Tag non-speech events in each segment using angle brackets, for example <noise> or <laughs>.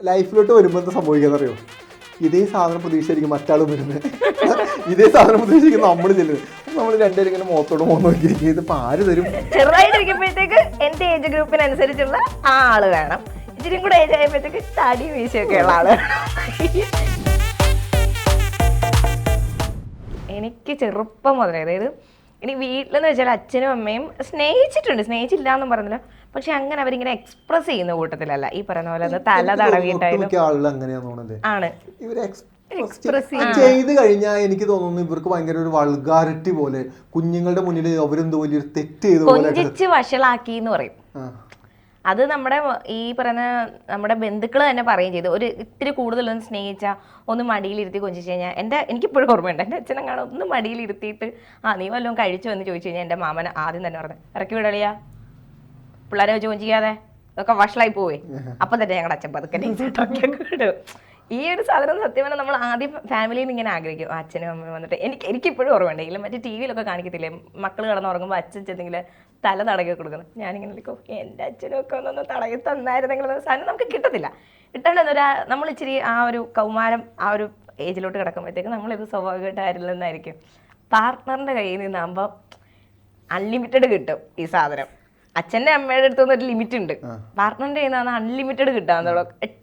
ലൈഫിലോട്ട് വരുമ്പോൾ എന്താ സംഭവിക്കാന്ന് അറിയോ ഇതേ സാധനം പ്രതീക്ഷിച്ചായിരിക്കും മറ്റാൾ വരുന്നത് ഇതേ സാധനം പ്രതീക്ഷിക്കുന്ന നമ്മൾ ചെല്ലുന്നത് നമ്മൾ രണ്ടുപേരും ഇങ്ങനെ മുഖത്തോട് മുഖം നോക്കിയിരിക്കും ഇതിപ്പോ ആര് തരും? ചെറുതായിട്ടിരിക്കുമ്പോഴത്തേക്ക് എന്റെ ഏജ് ഗ്രൂപ്പിനനുസരിച്ചുള്ള ആ ആൾ വേണം. ഇച്ചിരി കൂടെ ഏജ് ആയപ്പോഴത്തേക്ക് തടി വീശിയൊക്കെ ഉള്ള ആൾ എനിക്ക് ചെറുപ്പം മുതലേ അതായത് ഇനി വീട്ടിലെന്ന് വെച്ചാൽ അച്ഛനും അമ്മയും സ്നേഹിച്ചിട്ടുണ്ട്. സ്നേഹിച്ചില്ല എന്നും പറഞ്ഞില്ല. പക്ഷെ അങ്ങനെ അവരിങ്ങനെ എക്സ്പ്രസ് ചെയ്യുന്ന കൂട്ടത്തിലല്ല. ഈ പറയുന്ന പോലെ തല തടവിട്ടായിരുന്നു ആണ്. ചെയ്ത് കഴിഞ്ഞാൽ എനിക്ക് തോന്നുന്നു ഇവർക്ക് ഭയങ്കര ഒരു വൾഗാരിറ്റി പോലെ കുഞ്ഞുങ്ങളുടെ മുന്നിൽ അവരെന്തോ വലിയൊരു തെറ്റ് ചെയ്ത വഷളാക്കി എന്ന് പറയും. അത് നമ്മുടെ ഈ പറയുന്ന നമ്മുടെ ബന്ധുക്കൾ തന്നെ പറയുകയും ചെയ്തു. ഒരു ഇത്തിരി കൂടുതലൊന്ന് സ്നേഹിച്ച ഒന്ന് മടിയിലിരുത്തി കൊഞ്ചിച്ച് കഴിഞ്ഞാൽ എന്റെ എനിക്കിപ്പോഴും ഓർമ്മയുണ്ട്. എന്റെ അച്ഛനെ കാണാൻ ഒന്ന് മടിയിലിരുത്തിയിട്ട് ആ നീ വല്ലതും കഴിച്ചു? എന്ന് ചോദിച്ചു കഴിഞ്ഞാൽ എന്റെ മാമൻ ആദ്യം തന്നെ പറഞ്ഞു ഇറക്കി വിടളിയാ പിള്ളേരെ വെച്ച് കൊഞ്ചിക്കാതെ? ഇതൊക്കെ വഷളായി പോവേ. <laughs> അപ്പം തന്നെ ഞങ്ങളുടെ അച്ഛൻ പതുക്കെ <laughs> ഇറക്കിയൊക്കെ വിടും. ഈ ഒരു സാധനം സത്യം പറഞ്ഞാൽ നമ്മൾ ആദ്യം ഫാമിലിയിൽ നിന്ന് ഇങ്ങനെ ആഗ്രഹിക്കും. അച്ഛനും അമ്മയും വന്നിട്ട് എനിക്ക് ഇപ്പോഴും ഓർമ്മയുണ്ട് ഇല്ല മറ്റേ ടി വിയിലൊക്കെ കാണിക്കത്തില്ലേ? മക്കൾ കിടന്നുറങ്ങുമ്പോൾ അച്ഛൻ ചെന്നെങ്കിൽ തല തടകി കൊടുക്കുന്നത് ഞാനിങ്ങനെ വിളിക്കും എന്റെ അച്ഛനും ഒക്കെ ഒന്നൊന്ന് തടകി തന്നായിരുന്നെങ്കിൽ സാധനം നമുക്ക് കിട്ടത്തില്ല. കിട്ടേണ്ടത് ഒരു നമ്മൾ ഇച്ചിരി ആ ഒരു കൗമാരം ആ ഒരു ഏജിലോട്ട് കിടക്കുമ്പോഴത്തേക്ക് നമ്മളിത് സ്വാഭാവികമായിട്ടായിരുന്നില്ലെന്നായിരിക്കും പാർട്ട്ണറിന്റെ കയ്യിൽ നിന്നാകുമ്പോൾ അൺലിമിറ്റഡ് കിട്ടും ഈ സാധനം. അച്ഛന്റെ അമ്മയുടെ അടുത്തൊന്നും ഒരു ലിമിറ്റ് ഉണ്ട്. പാർട്ട്ണറിന്റെ കയ്യിൽ നിന്നാണ് അൺലിമിറ്റഡ് കിട്ടാന്നുള്ള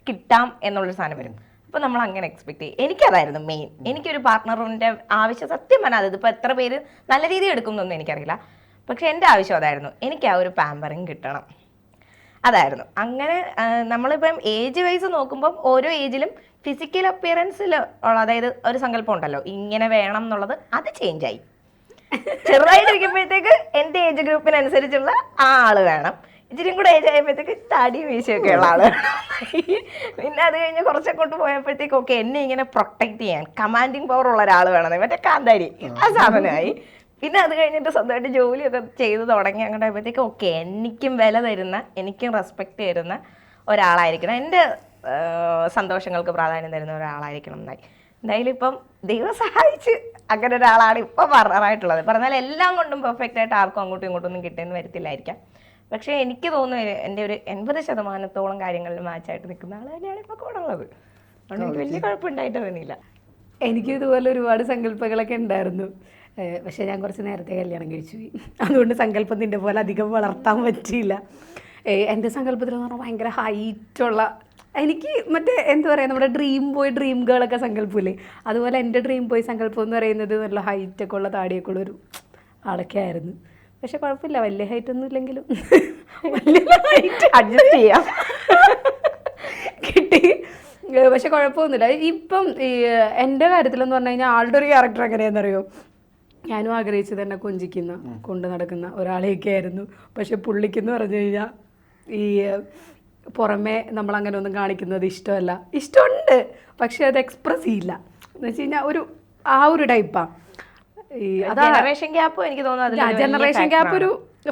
കിട്ടാം എന്നുള്ളൊരു സാധനം വരും. അപ്പോൾ നമ്മൾ അങ്ങനെ എക്സ്പെക്ട് ചെയ്യും. എനിക്കതായിരുന്നു മെയിൻ എനിക്കൊരു പാർട്ട്ണറിന്റെ ആവശ്യം സത്യം പറഞ്ഞാൽ അതിപ്പോൾ എത്ര പേര് നല്ല രീതിയിൽ എടുക്കുന്നൊന്നും എനിക്കറിയില്ല. പക്ഷെ എന്റെ ആവശ്യം അതായിരുന്നു. എനിക്ക് ആ ഒരു പാമ്പറിങ് കിട്ടണം. അതായിരുന്നു. അങ്ങനെ നമ്മളിപ്പം ഏജ് വൈസ് നോക്കുമ്പോൾ ഓരോ ഏജിലും ഫിസിക്കൽ അപ്പിയറൻസിൽ ഉള്ള അതായത് ഒരു സങ്കല്പം ഉണ്ടല്ലോ. ഇങ്ങനെ വേണം എന്നുള്ളത് അത് ചേഞ്ച് ആയി. <laughs> ചെറുതായിട്ടിരിക്കുമ്പോഴത്തേക്ക് എന്റെ ഏജ് ഗ്രൂപ്പിനനുസരിച്ചുള്ള ആ ആൾ വേണം. ഇച്ചിരി കൂടെ ഏജ് ആയപ്പോഴത്തേക്ക് തടി വീശിയൊക്കെ ഉള്ള ആൾ. പിന്നെ അത് കഴിഞ്ഞ് കുറച്ചൊക്കെ പോയപ്പോഴത്തേക്ക് ഓക്കെ എന്നെ ഇങ്ങനെ പ്രൊട്ടക്ട് ചെയ്യാൻ കമാൻഡിങ് പവർ ഉള്ള ഒരാൾ വേണം മറ്റേ കാന്താരി. ആ. സാധനമായി. പിന്നെ അത് കഴിഞ്ഞിട്ട് സ്വന്തമായിട്ട് ജോലിയൊക്കെ ചെയ്ത് തുടങ്ങി. അങ്ങോട്ട് ആയപ്പോഴത്തേക്ക് ഓക്കെ എനിക്കും വില തരുന്ന എനിക്കും റെസ്പെക്ട് തരുന്ന ഒരാളായിരിക്കണം. എന്റെ സന്തോഷങ്ങൾക്ക് പ്രാധാന്യം തരുന്ന ഒരാളായിരിക്കണം എന്നായി. എന്തായാലും ഇപ്പം ദൈവം സഹായിച്ച് അങ്ങനെ ഒരാളാണ് ഇപ്പം പറഞ്ഞായിട്ടുള്ളത് പറഞ്ഞാൽ എല്ലാം കൊണ്ടും പെർഫെക്റ്റ് ആയിട്ട് ആർക്കും അങ്ങോട്ടും ഇങ്ങോട്ടൊന്നും കിട്ടിയെന്ന് വരത്തില്ലായിരിക്കാം. പക്ഷേ എനിക്ക് തോന്നുന്നു എന്റെ ഒരു എൺപത് ശതമാനത്തോളം കാര്യങ്ങളിൽ മാച്ചായിട്ട് നിൽക്കുന്ന ആൾ തന്നെയാണ് ഇപ്പോൾ കൂടെ ഉള്ളത്. അതുകൊണ്ട് എനിക്ക് വലിയ കുഴപ്പമുണ്ടായിട്ട് തോന്നിയില്ല എനിക്ക് ഇതുപോലെ ഒരുപാട് സങ്കല്പങ്ങളൊക്കെ ഉണ്ടായിരുന്നു. പക്ഷേ ഞാൻ കുറച്ച് നേരത്തെ കല്യാണം കഴിച്ചു പോയി. അതുകൊണ്ട് സങ്കല്പം നിന്റെ പോലെ അധികം വളർത്താൻ പറ്റിയില്ല. എന്റെ എന്റെ സങ്കല്പത്തിൽ എന്ന് പറഞ്ഞാൽ ഭയങ്കര ഹൈറ്റുള്ള എനിക്ക് മറ്റേ എന്താ പറയുക നമ്മുടെ ഡ്രീം ബോയ് ഡ്രീം ഗേളൊക്കെ സങ്കല്പമില്ലേ? അതുപോലെ എന്റെ ഡ്രീം ബോയ് സങ്കല്പം എന്ന് പറയുന്നത് നല്ല ഹൈറ്റൊക്കെ ഉള്ള താടിയൊക്കെ ഉള്ളൊരു ആളൊക്കെ ആയിരുന്നു. പക്ഷെ കുഴപ്പമില്ല വലിയ ഹൈറ്റ് ഒന്നും ഇല്ലെങ്കിലും. വലിയ ഹൈറ്റ് അഡ്ജസ്റ്റ് ചെയ്യാം. കിട്ടി. പക്ഷെ കുഴപ്പമൊന്നുമില്ല. ഇപ്പം ഈ എന്റെ കാര്യത്തിലെന്ന് പറഞ്ഞു കഴിഞ്ഞാൽ ആളുടെ ഒരു ക്യാരക്ടർ എങ്ങനെയാണെന്നറിയോ? ഞാനും ആഗ്രഹിച്ചത് എന്നെ കൊഞ്ചിക്കുന്ന കൊണ്ട് നടക്കുന്ന ഒരാളെയൊക്കെ ആയിരുന്നു. പക്ഷെ പുള്ളിക്കെന്ന് പറഞ്ഞു കഴിഞ്ഞാൽ ഈ പുറമെ പുറമേ നമ്മൾ അങ്ങനെ ഒന്നും കാണിക്കുന്നത് ഇഷ്ടമല്ല. ഇഷ്ടമുണ്ട് പക്ഷെ അത് എക്സ്പ്രസ് ചെയ്യില്ല. എന്ന് വെച്ച് കഴിഞ്ഞാൽ ഒരു ആ ഒരു ടൈപ്പാണ് ഈ ജനറേഷൻ ഗ്യാപ്പ് എനിക്ക് തോന്നുന്നു ജനറേഷൻ ഗ്യാപ്പ് ആണ്.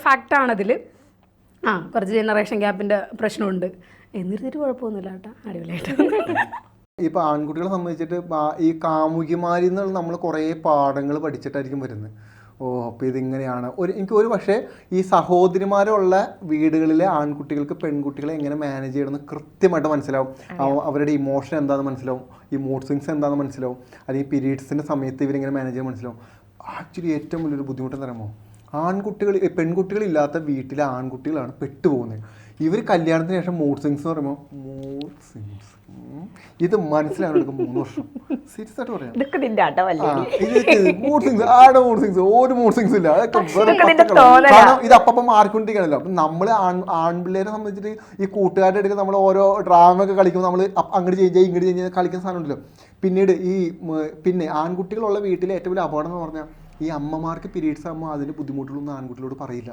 ഫാക്റ്റാണ് അതിൽ ആ കുറച്ച് ജനറേഷൻ ഗ്യാപ്പിന്റെ പ്രശ്നമുണ്ട്. എന്നിരുന്നിട്ട് കുഴപ്പമൊന്നുമില്ല കേട്ടോ. അടിപൊളിയായിട്ട്. ഇപ്പൊ ആൺകുട്ടികളെ സംബന്ധിച്ചിട്ട് ഈ കാമുകിമാരിൽ നിന്നുള്ള നമ്മൾ കുറേ പാഠങ്ങൾ പഠിച്ചിട്ടായിരിക്കും വരുന്നത് ഓ അപ്പോൾ ഇതിങ്ങനെയാണ്. ഒരു എനിക്ക് ഒരു പക്ഷേ ഈ സഹോദരിമാരുള്ള വീടുകളിലെ ആൺകുട്ടികൾക്ക് പെൺകുട്ടികളെ എങ്ങനെ മാനേജ് ചെയ്യണമെന്ന് കൃത്യമായിട്ട് മനസ്സിലാവും. അവരുടെ ഇമോഷൻ എന്താണെന്ന് മനസ്സിലാവും. ഈ മൂഡ് സ്വിങ്സ് എന്താണെന്ന് മനസ്സിലാവും. അല്ലെങ്കിൽ പീരീഡ്സിന്റെ സമയത്ത് ഇവരെങ്ങനെ മാനേജ് ചെയ്യാൻ മനസ്സിലാവും. ആക്ച്വലി ഏറ്റവും വലിയൊരു ബുദ്ധിമുട്ടെന്ന് പറയുമ്പോൾ ആൺകുട്ടികൾ പെൺകുട്ടികളില്ലാത്ത വീട്ടിലെ ആൺകുട്ടികളാണ് പെട്ടുപോകുന്നത്. ഇവർ കല്യാണത്തിന് ശേഷം മൂഡ് സിങ്സ് എന്ന് പറയുമ്പോൾ മൂഡ് സിങ്സ് ഇത് മനസ്സിലാക്കാൻ മൂന്ന് വർഷം. സീരിയസ് ആയിട്ട് പറയാം. മൂഡ് സിങ്സ് ആടെ മൂഡ് സിങ്സ് ഒരു മൂഡ് സിങ്സ് ഇല്ല. കാരണം ഇത് അപ്പം മാറിക്കൊണ്ടിരിക്കണല്ലോ അപ്പം നമ്മൾ ആൺ ആൺപിള്ളേരെ സംബന്ധിച്ചിട്ട് ഈ കൂട്ടുകാരുടെ ഇടയ്ക്ക് നമ്മൾ ഓരോ ഡ്രാമ ഒക്കെ കളിക്കുമ്പോൾ നമ്മൾ അങ്ങോട്ട് ചേഞ്ച് ചെയ്യുക ഇങ്ങോട്ട് ചേഞ്ച് ചെയ്ത് കളിക്കുന്ന സാധനം ഉണ്ടല്ലോ പിന്നീട് ഈ പിന്നെ ആൺകുട്ടികളുള്ള വീട്ടിലെ ഏറ്റവും വലിയ അപകടം എന്ന് പറഞ്ഞാൽ ഈ അമ്മമാർക്ക് പീരീഡ്സ് ആകുമ്പോൾ അതിന്റെ ബുദ്ധിമുട്ടുകളൊന്നും ആൺകുട്ടികളോട് പറയില്ല.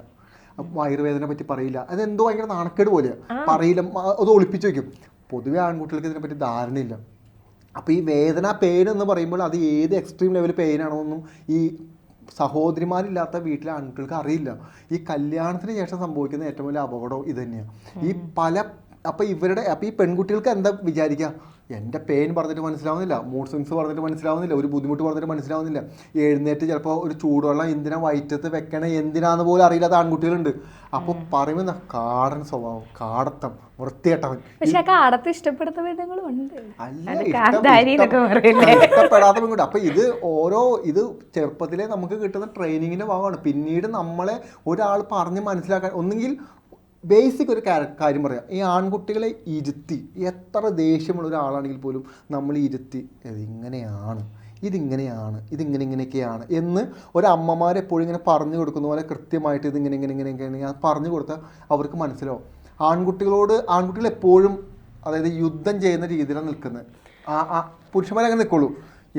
അപ്പൊ വയറുവേദന പറ്റി പറയില്ല. അതെന്തോ ഭയങ്കര നാണക്കേട് പോലെയാണ് പറയില്ല. അത് ഒളിപ്പിച്ച് വെക്കും. പൊതുവെ ആൺകുട്ടികൾക്ക് ഇതിനെ ഇതിനെപ്പറ്റി ധാരണയില്ല. അപ്പോൾ ഈ വേദന പെയിൻ എന്ന് പറയുമ്പോൾ അത് ഏത് എക്സ്ട്രീം ലെവൽ പെയിൻ ആണെന്നൊന്നും ഈ സഹോദരിമാരില്ലാത്ത വീട്ടിലെ ആൺകുട്ടികൾക്ക് അറിയില്ല. ഈ കല്യാണത്തിന് ശേഷം സംഭവിക്കുന്ന ഏറ്റവും വലിയ അപകടം ഇത് തന്നെയാണ് ഈ പല അപ്പോൾ ഇവരുടെ അപ്പോൾ ഈ പെൺകുട്ടികൾക്ക് എന്താ വിചാരിക്കുക എന്റെ പെയിൻ പറഞ്ഞിട്ട് മനസ്സിലാവുന്നില്ല മൂഡ് സ്വിങ്സ് പറഞ്ഞിട്ട് മനസ്സിലാവുന്നില്ല ഒരു ബുദ്ധിമുട്ട് പറഞ്ഞിട്ട് മനസ്സിലാവുന്നില്ല. എഴുന്നേറ്റ് ചിലപ്പോൾ ഒരു ചൂടുവെള്ളം എന്തിനാ വയറ്റത്ത് വെക്കണേ എന്തിനാന്ന് പോലും അറിയില്ലാത്ത ആൺകുട്ടികളുണ്ട്. അപ്പോൾ പറയുന്ന കാടൻ സ്വഭാവം കാടത്തം വൃത്തികെട്ടവൻ. പക്ഷെ കാടത്ത് ഇഷ്ടപ്പെടുന്ന? ഇഷ്ടപ്പെടാത്ത പെൺകുട്ടി. അപ്പൊ ഇത് ഓരോ ഇത് ചെറുപ്പത്തിലെ നമുക്ക് കിട്ടുന്ന ട്രെയിനിങ്ങിന്റെ ഭാഗമാണ്. പിന്നീട് നമ്മളെ ഒരാൾ പറഞ്ഞ് മനസ്സിലാക്കാൻ ഒന്നുകിൽ ബേസിക് ഒരു കാര്യം പറയാം. ഈ ആൺകുട്ടികളെ ഇരുത്തി എത്ര ദേഷ്യമുള്ള ഒരാളാണെങ്കിൽ പോലും നമ്മൾ ഇരുത്തി ഇതിങ്ങനെയാണ് ഇതിങ്ങനെയാണ് ഇതിങ്ങനെ ഇങ്ങനെയൊക്കെയാണ് എന്ന് ഒരു അമ്മമാർ എപ്പോഴും ഇങ്ങനെ പറഞ്ഞു കൊടുക്കുന്ന പോലെ കൃത്യമായിട്ട് ഇതിങ്ങനെ ഇങ്ങനെ ഇങ്ങനെ ഇങ്ങനെ പറഞ്ഞു കൊടുത്താൽ അവർക്ക് മനസ്സിലാവും. ആൺകുട്ടികളോട് ആൺകുട്ടികൾ എപ്പോഴും അതായത് യുദ്ധം ചെയ്യുന്ന രീതിയിലാണ് നിൽക്കുന്നത്. ആ ആ പുരുഷന്മാരെ അങ്ങനെ നിൽക്കുള്ളൂ.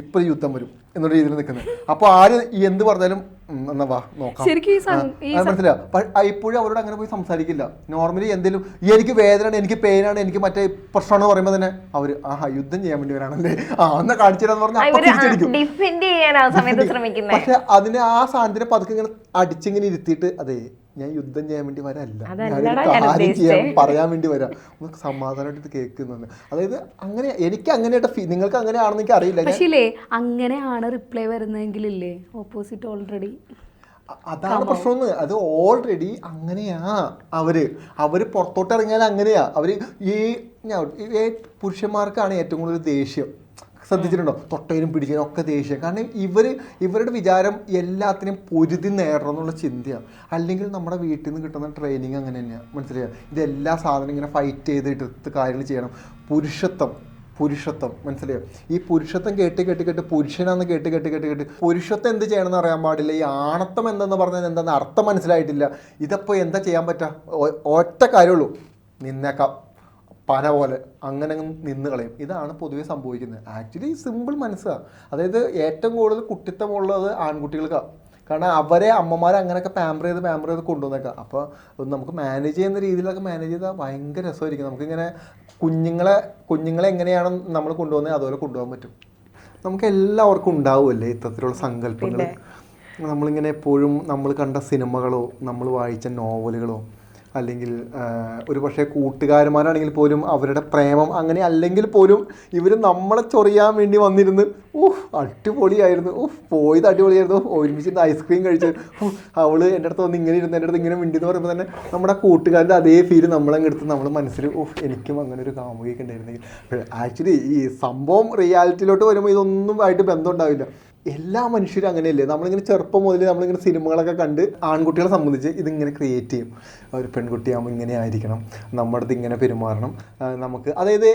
ഇപ്പോൾ യുദ്ധം വരും എന്നുള്ള രീതിയിൽ നിൽക്കുന്നത്. അപ്പോൾ ആര് എന്ത് പറഞ്ഞാലും ഇപ്പോഴും അവരോട് അങ്ങനെ പോയി സംസാരിക്കില്ല. നോർമലി എന്തെങ്കിലും എനിക്ക് വേദനയാണ് എനിക്ക് പെയിനാണ് എനിക്ക് മറ്റേ പ്രശ്നമാണെന്ന് പറയുമ്പോൾ തന്നെ അവർ ആഹാ യുദ്ധം ചെയ്യാൻ വേണ്ടി വരാണല്ലേ ആ എന്നാ കാണിച്ചു തരാന്ന് പറഞ്ഞാൽ പക്ഷെ അതിനെ ആ സാധനത്തിന് പതുക്കെ ഇങ്ങനെ അടിച്ചിങ്ങനെ ഇരുത്തിയിട്ട് അതെ ഞാൻ യുദ്ധം ചെയ്യാൻ വേണ്ടി വരല്ല. പറയാൻ വേണ്ടി വരാം. ഒന്ന് സമാധാനമായിട്ട് ഇത് കേൾക്കുന്നുണ്ട്. അതായത് അങ്ങനെ എനിക്ക് അങ്ങനെയായിട്ട് ഫീ നിങ്ങൾക്ക് അങ്ങനെയാണെന്ന് എനിക്ക് അറിയില്ല. പക്ഷേ അങ്ങനെയാണ് റിപ്ലൈ വരുന്നതെങ്കിലില്ലേ? ഓപ്പോസിറ്റ് ഓൾറെഡി അതാണ് പ്രശ്നം അത് ഓൾറെഡി അങ്ങനെയാ അവർ. അവർ പുറത്തോട്ട് ഇറങ്ങിയാൽ അങ്ങനെയാ. അവർ ഈ പുരുഷന്മാർക്കാണ് ഏറ്റവും കൂടുതൽ ദേഷ്യം. ശ്രദ്ധിച്ചിട്ടുണ്ടോ? തൊട്ടയിലും പിടിച്ചതിനും ഒക്കെ ദേഷ്യം. കാരണം ഇവർ ഇവരുടെ വിചാരം എല്ലാത്തിനും പൊരുതി നേടണം എന്നുള്ള ചിന്തയാണ്. അല്ലെങ്കിൽ നമ്മുടെ വീട്ടിൽ നിന്ന് കിട്ടുന്ന ട്രെയിനിങ് അങ്ങനെ തന്നെയാണ് മനസ്സിലായോ? ഇതെല്ലാ സാധനം ഇങ്ങനെ ഫൈറ്റ് ചെയ്തിട്ട് കാര്യങ്ങൾ ചെയ്യണം. പുരുഷത്വം പുരുഷത്വം. മനസ്സിലായോ? ഈ പുരുഷത്വം കേട്ട് കേട്ട് കേട്ട് പുരുഷനാന്ന് കേട്ട് കേട്ട് കേട്ട് കേട്ട് പുരുഷത്വം എന്ത് ചെയ്യണമെന്ന് അറിയാൻ പാടില്ല. ഈ ആണത്വം എന്തെന്ന് പറഞ്ഞാൽ എന്താണെന്ന് അർത്ഥം മനസ്സിലായിട്ടില്ല. ഇതപ്പോൾ എന്താ ചെയ്യാൻ പറ്റുക ഒറ്റ കാര്യമുള്ളൂ നിന്നേക്കാം. പന പോലെ അങ്ങനെ അങ്ങ് നിന്ന് കളയും. ഇതാണ് പൊതുവേ സംഭവിക്കുന്നത്. ആക്ച്വലി സിമ്പിൾ മനസ്സാണ് അതായത് ഏറ്റവും കൂടുതൽ കുട്ടിത്തമുള്ളത് ആൺകുട്ടികൾക്കാണ് കാരണം അവരെ അമ്മമാരെ അങ്ങനെയൊക്കെ പാമ്പർ ചെയ്ത് പാമ്പർ ചെയ്ത് കൊണ്ടുവന്നേക്കാം. അപ്പോൾ നമുക്ക് മാനേജ് ചെയ്യുന്ന രീതിയിലൊക്കെ മാനേജ് ചെയ്താൽ ഭയങ്കര രസമായിരിക്കും. നമുക്കിങ്ങനെ കുഞ്ഞുങ്ങളെ കുഞ്ഞുങ്ങളെ എങ്ങനെയാണ് നമ്മൾ കൊണ്ടുപോകുന്നത് അതുപോലെ കൊണ്ടുപോകാൻ പറ്റും. നമുക്ക് എല്ലാവർക്കും ഉണ്ടാവുമല്ലേ ഇത്തരത്തിലുള്ള സങ്കല്പങ്ങൾ നമ്മളിങ്ങനെ എപ്പോഴും നമ്മൾ കണ്ട സിനിമകളോ നമ്മൾ വായിച്ച നോവലുകളോ അല്ലെങ്കിൽ ഒരു പക്ഷേ കൂട്ടുകാരന്മാരാണെങ്കിൽ പോലും അവരുടെ പ്രേമം അങ്ങനെ അല്ലെങ്കിൽ പോലും ഇവർ നമ്മളെ ചൊറിയാൻ വേണ്ടി വന്നിരുന്ന് ഊഹ് അടിപൊളിയായിരുന്നു ഊഹ് പോയത് അടിപൊളിയായിരുന്നു ഒരുമിച്ചിരുന്ന് ഐസ്ക്രീം കഴിച്ച് അവൾ എന്റെ അടുത്ത് വന്ന് ഇങ്ങനെ ഇരുന്ന് എന്റെ അടുത്ത് ഇങ്ങനെ മിണ്ടി എന്ന് പറയുമ്പോൾ തന്നെ നമ്മുടെ കൂട്ടുകാരുടെ അതേ ഫീൽ നമ്മളങ്ങ് എടുത്ത് നമ്മൾ മനസ്സിൽ ഊഹ് എനിക്കും അങ്ങനെ ഒരു കാമുകയൊക്കെ ഉണ്ടായിരുന്നെങ്കിൽ. ആക്ച്വലി ഈ സംഭവം റിയാലിറ്റിയിലോട്ട് വരുമ്പോൾ ഇതൊന്നും ആയിട്ട് ബന്ധം ഉണ്ടാവില്ല. എല്ലാ മനുഷ്യരും അങ്ങനെയല്ലേ? നമ്മളിങ്ങനെ ചെറുപ്പം മുതൽ നമ്മളിങ്ങനെ സിനിമകളൊക്കെ കണ്ട് ആൺകുട്ടികളെ സംബന്ധിച്ച് ഇതിങ്ങനെ ക്രിയേറ്റ് ചെയ്യും. ഒരു പെൺകുട്ടിയാകുമ്പോൾ ഇങ്ങനെ ആയിരിക്കണം. നമ്മുടെ അടുത്ത് ഇങ്ങനെ പെരുമാറണം. നമുക്ക് അതായത്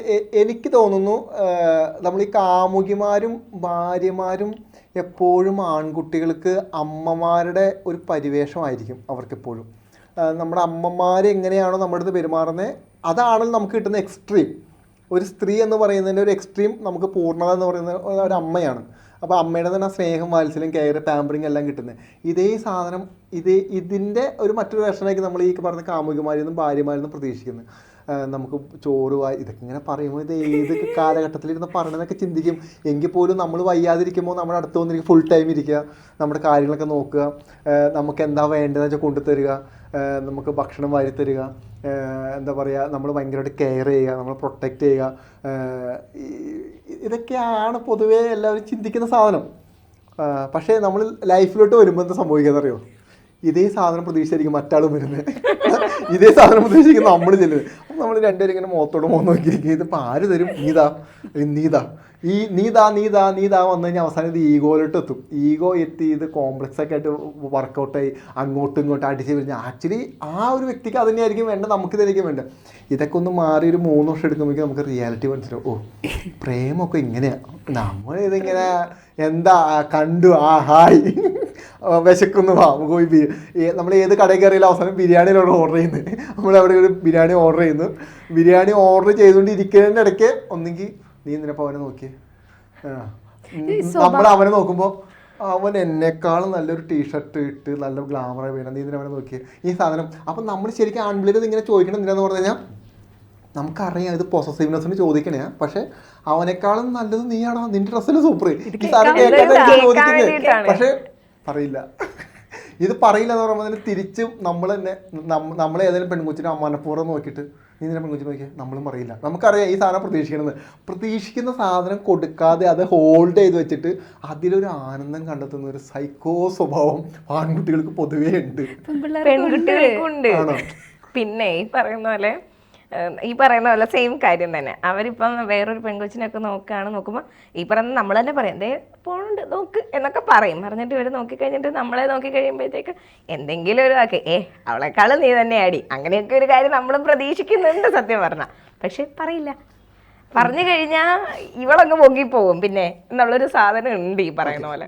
എനിക്ക് തോന്നുന്നു നമ്മൾ ഈ കാമുകിമാരും ഭാര്യമാരും എപ്പോഴും ആൺകുട്ടികൾക്ക് അമ്മമാരുടെ ഒരു പരിവേഷമായിരിക്കും അവർക്കെപ്പോഴും. നമ്മുടെ അമ്മമാർ എങ്ങനെയാണോ നമ്മുടെ അടുത്ത് പെരുമാറുന്നത് അതാണല്ലോ നമുക്ക് കിട്ടുന്ന എക്സ്ട്രീം ഒരു സ്ത്രീ എന്ന് പറയുന്നതിന്റെ ഒരു എക്സ്ട്രീം നമുക്ക് പൂർണത എന്ന് പറയുന്ന ഒരു അമ്മയാണ്. അപ്പോൾ അമ്മയുടെ തന്നെ സ്നേഹം വാത്സല്യം കെയർ പാമ്പറിങ് എല്ലാം കിട്ടുന്നത് ഇതേ സാധനം ഇതേ ഇതിന്റെ ഒരു മറ്റൊരു വേർഷനായിരിക്കും നമ്മൾ ഈ പറഞ്ഞ കാമുകിമാരിൽ നിന്നും ഭാര്യമാരിൽ നിന്നും പ്രതീക്ഷിക്കുന്നത് നമുക്ക് ചോറ് വായി ഇതൊക്കെ ഇങ്ങനെ പറയുമ്പോൾ ഇത് ഏത് കാലഘട്ടത്തിലിരുന്ന് പറയണമെന്നൊക്കെ ചിന്തിക്കും. എങ്കിൽ പോലും നമ്മൾ വയ്യാതിരിക്കുമ്പോൾ നമ്മുടെ അടുത്ത് വന്നിരിക്കും ഫുൾ ടൈം ഇരിക്കുക. നമ്മുടെ കാര്യങ്ങളൊക്കെ നോക്കുക. നമുക്ക് എന്താ വേണ്ടതെന്ന് വെച്ചാൽ കൊണ്ടുതരിക നമുക്ക് ഭക്ഷണം വാരി എന്താ പറയുക നമ്മൾ ഭയങ്കരമായിട്ട് കെയർ ചെയ്യുക. നമ്മൾ പ്രൊട്ടക്റ്റ് ചെയ്യുക. ഇതൊക്കെയാണ് പൊതുവേ എല്ലാവരും ചിന്തിക്കുന്ന സാധനം. പക്ഷേ നമ്മൾ ലൈഫിലോട്ട് വരുമ്പോൾ എന്താ സംഭവിക്കുക ഇതേ സാധനം പ്രതീക്ഷിച്ചായിരിക്കും മറ്റാളും വരുന്നത് ഇതേ സാധനം ഉദ്ദേശിക്കുന്ന നമ്മൾ ചെല്ലുന്നത്. അപ്പം നമ്മൾ രണ്ടുപേരും ഇങ്ങനെ മുഖത്തോട് മുഖം നോക്കിയിരിക്കും ഇതിപ്പോൾ ആര് തരും? നീതാ. നീതാ. ഈ നീതാ നീതാ നീതാ വന്നു കഴിഞ്ഞാൽ അവസാനം ഇത് ഈഗോയിലോട്ട് എത്തും. ഈഗോ എത്തി ഇത് കോംപ്ലക്സ് ഒക്കെ ആയിട്ട് വർക്കൗട്ടായി അങ്ങോട്ടും ഇങ്ങോട്ടും അടിച്ച് കഴിഞ്ഞാൽ ആക്ച്വലി ആ ഒരു വ്യക്തിക്ക് അത് വേണ്ട നമുക്ക് ഇതായിരിക്കും വേണ്ട ഇതൊക്കെ ഒന്ന് മാറി ഒരു മൂന്ന് വർഷം എടുക്കുമ്പോഴേക്കും നമുക്ക് റിയാലിറ്റി മനസ്സിലാവും. ഓ പ്രേമൊക്കെ ഇങ്ങനെയാണ് നമ്മൾ ഇതിങ്ങനെ എന്താ കണ്ടു? ആ ഹായ്. വിശക്കുന്നു. വാ നമുക്ക് പോയി ബി- നമ്മൾ ഏത് കടയിൽ കയറിയാലും അവസാനം ബിരിയാണിയിലാണ് ഓർഡർ ചെയ്യുന്നത്. നമ്മൾ അവിടെ ഒരു ബിരിയാണി ഓർഡർ ചെയ്യുന്നു. ബിരിയാണി ഓർഡർ ചെയ്തുകൊണ്ടിരിക്കുന്നതിന്റെ ഇടയ്ക്ക് ഒന്നെങ്കിൽ നീ എന്തിനപ്പോൾ അവനെ നോക്കിയേ? നമ്മൾ അവനെ നോക്കുമ്പോൾ അവൻ എന്നെക്കാളും നല്ലൊരു ടീഷർട്ട് ഇട്ട് നല്ല ഗ്ലാമറായി വേണം നീ എന്തിനാ അവനെ നോക്കിയേ? ഈ സാധനം. അപ്പം നമ്മൾ ശരിക്കും ആൺപിള്ളേർ ഇങ്ങനെ ചോദിക്കണം എന്തിനാന്ന് പറഞ്ഞു കഴിഞ്ഞാൽ നമുക്കറിയാം ഇത് പൊസസീവ്നെസ്സിന് ചോദിക്കണേ പക്ഷെ അവനേക്കാളും നല്ലത് നീയാണോ? നിന്റെ ഡ്രസ്സിൽ സൂപ്പർ ഈ സാധനം കേൾക്കാൻ ചോദിക്കുന്നത്. പക്ഷെ പറയില്ല. ഇത് പറയില്ല എന്ന് പറയുമ്പോൾ തന്നെ തിരിച്ചും നമ്മൾ തന്നെ നമ്മൾ നമ്മളെ ഏതെങ്കിലും പെൺകുച്ചിനെ മനഃപൂർവം നോക്കിയിട്ട് നീ നിന്നെ പെൺകുച്ചി നോക്കിയാൽ നമ്മളും പറയില്ല. നമുക്കറിയാം ഈ സാധനം പ്രതീക്ഷിക്കണമെന്ന് പ്രതീക്ഷിക്കുന്ന സാധനം കൊടുക്കാതെ അത് ഹോൾഡ് ചെയ്ത് വെച്ചിട്ട് അതിലൊരു ആനന്ദം കണ്ടെത്തുന്ന ഒരു സൈക്കോ സ്വഭാവം ആൺകുട്ടികൾക്ക് പൊതുവേ ഉണ്ട്. പെൺകുട്ടികൾക്കുണ്ട്? പിന്നെ ഈ പറയുന്ന പോലെ ഈ പറയുന്ന പോലെ സെയിം കാര്യം തന്നെ. അവരിപ്പം വേറൊരു പെൺകൊച്ചിനൊക്കെ നോക്കുകയാണ് നോക്കുമ്പോൾ ഈ പറയുന്ന നമ്മൾ തന്നെ പറയും ദേ പോണുണ്ട് നോക്ക് എന്നൊക്കെ പറയും. പറഞ്ഞിട്ട് ഇവർ നോക്കി കഴിഞ്ഞിട്ട് നമ്മളെ നോക്കി കഴിയുമ്പോഴത്തേക്ക് എന്തെങ്കിലും ഒരു ആക്കി ഏ അവളെക്കാളും നീ തന്നെ ആടി അങ്ങനെയൊക്കെ ഒരു കാര്യം നമ്മളും പ്രതീക്ഷിക്കുന്നുണ്ട് സത്യം പറഞ്ഞാൽ പക്ഷെ പറയില്ല. പറഞ്ഞു കഴിഞ്ഞാൽ ഇവളങ്ങ് പൊങ്ങിപ്പോവും പിന്നെ എന്നുള്ളൊരു സാധനം ഉണ്ട് ഈ പറയുന്ന പോലെ.